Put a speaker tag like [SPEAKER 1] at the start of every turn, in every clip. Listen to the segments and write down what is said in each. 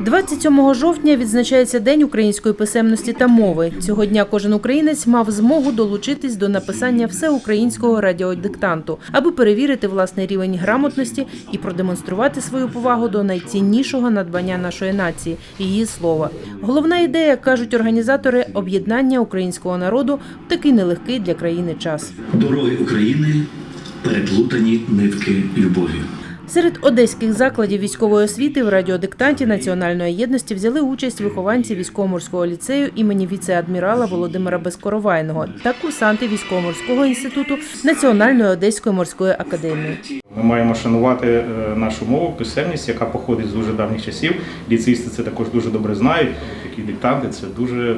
[SPEAKER 1] 27 жовтня відзначається День української писемності та мови. Цього дня кожен українець мав змогу долучитись до написання всеукраїнського радіодиктанту, аби перевірити власний рівень грамотності і продемонструвати свою повагу до найціннішого надбання нашої нації її слова. Головна ідея, кажуть організатори, об'єднання українського народу в такий нелегкий для країни час.
[SPEAKER 2] Дороги України переплутані нитки любові.
[SPEAKER 1] Серед одеських закладів військової освіти в радіодиктанті національної єдності взяли участь вихованці військово-морського ліцею імені віце-адмірала Володимира Безкоровайного та курсанти військово-морського інституту Національної одеської морської академії.
[SPEAKER 3] Ми маємо шанувати е, нашу мову, писемність, яка походить з дуже давніх часів. Ліцеїсти це також дуже добре знають. Такі диктанти це дуже,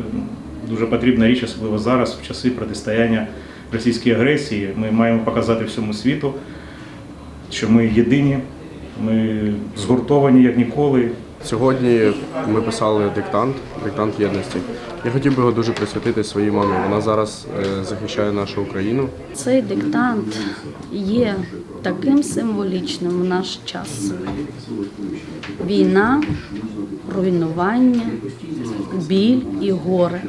[SPEAKER 3] дуже потрібна річ, особливо зараз, в часи протистояння російській агресії. Ми маємо показати всьому світу, що ми єдині, ми згуртовані як ніколи.
[SPEAKER 4] Сьогодні ми писали диктант, диктант єдності. Я хотів би його дуже присвятити своїй мамі. Вона зараз е, захищає нашу Україну.
[SPEAKER 5] Цей диктант є таким символічним в наш час. Війна, руйнування, біль і горе.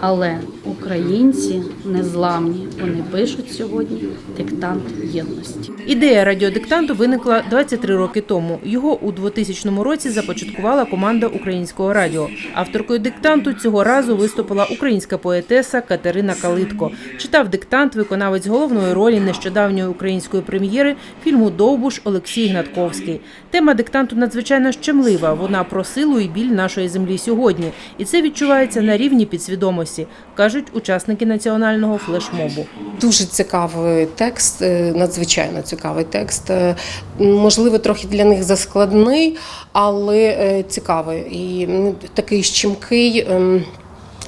[SPEAKER 5] Але українці незламні. Вони пишуть сьогодні диктант єдності.
[SPEAKER 1] Ідея радіодиктанту виникла 23 роки тому. Його у 2000 році започаткувала команда українського радіо. Авторкою диктанту цього разу виступила українська поетеса Катерина Калитко. Читав диктант виконавець головної ролі нещодавньої української прем'єри фільму Довбуш Олексій Гнатковський. Тема диктанту надзвичайно щемлива. Вона про силу і біль нашої землі сьогодні, і це відчувається на рівні підсвідомості, кажуть учасники національного флешмобу.
[SPEAKER 6] Дуже цікавий текст, е, надзвичайно цікавий текст. Е, Можливо, трохи для них заскладний, але е, цікавий і такий щемкий. ем,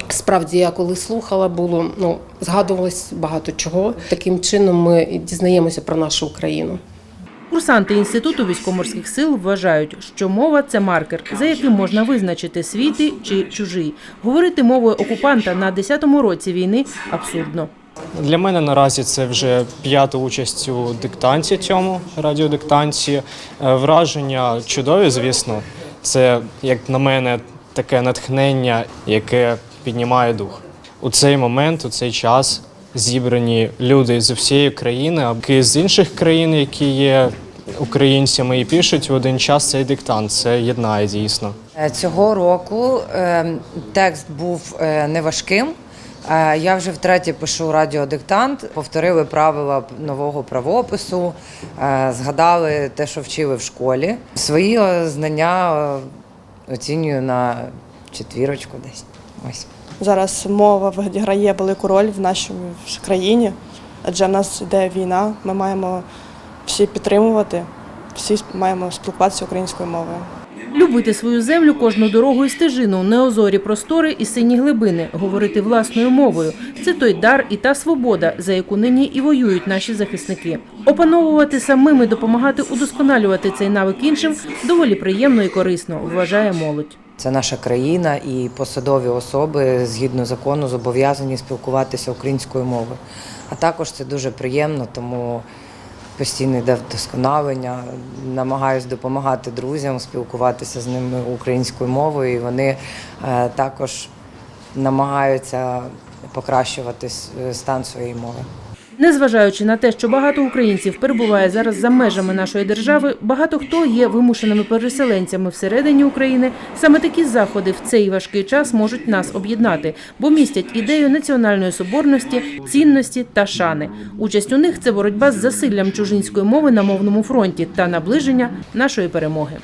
[SPEAKER 6] Справді, я коли слухала, було ну згадувалось багато чого. Таким чином ми дізнаємося про нашу Україну.
[SPEAKER 1] Курсанти інституту військоморських сил вважають, що мова це маркер, за яким можна визначити свій ти чи чужий. Говорити мовою окупанта на 10-му році війни абсурдно.
[SPEAKER 7] Для мене наразі це вже п'ята участь у диктанті цьому радіодиктанті. Е, Враження чудові, звісно. Це, як на мене, таке натхнення, яке піднімає дух. У цей момент, у цей час зібрані люди з усієї країни, а з інших країн, які є українцями, і пишуть в один час цей диктант. Це єднає дійсно.
[SPEAKER 8] Е, Цього року е, текст був е, неважким. Е, Я вже втретє пишу радіодиктант, повторили правила нового правопису, е, згадали те, що вчили в школі. Свої е, знання оцінюю на четвірочку десь. Ось.
[SPEAKER 9] Зараз мова відіграє велику роль в нашій країні, адже в нас йде війна. Ми маємо всі підтримувати, всі маємо спілкуватися українською мовою.
[SPEAKER 1] Любити свою землю, кожну дорогу і стежину, неозорі простори і сині глибини, говорити власною мовою. Це той дар і та свобода, за яку нині і воюють наші захисники. Опановувати самим і допомагати удосконалювати цей навик іншим доволі приємно і корисно, вважає молодь.
[SPEAKER 8] Це наша країна і посадові особи згідно закону зобов'язані спілкуватися українською мовою. А також це дуже приємно, тому постійно йде вдосконалення. Намагаюсь допомагати друзям, спілкуватися з ними українською мовою. І вони е, також намагаються покращувати стан своєї мови.
[SPEAKER 1] Незважаючи на те, що багато українців перебуває зараз за межами нашої держави, багато хто є вимушеними переселенцями всередині України. Саме такі заходи в цей важкий час можуть нас об'єднати, бо містять ідею національної соборності, цінності та шани. Участь у них це боротьба з засиллям чужинської мови на мовному фронті та наближення нашої перемоги.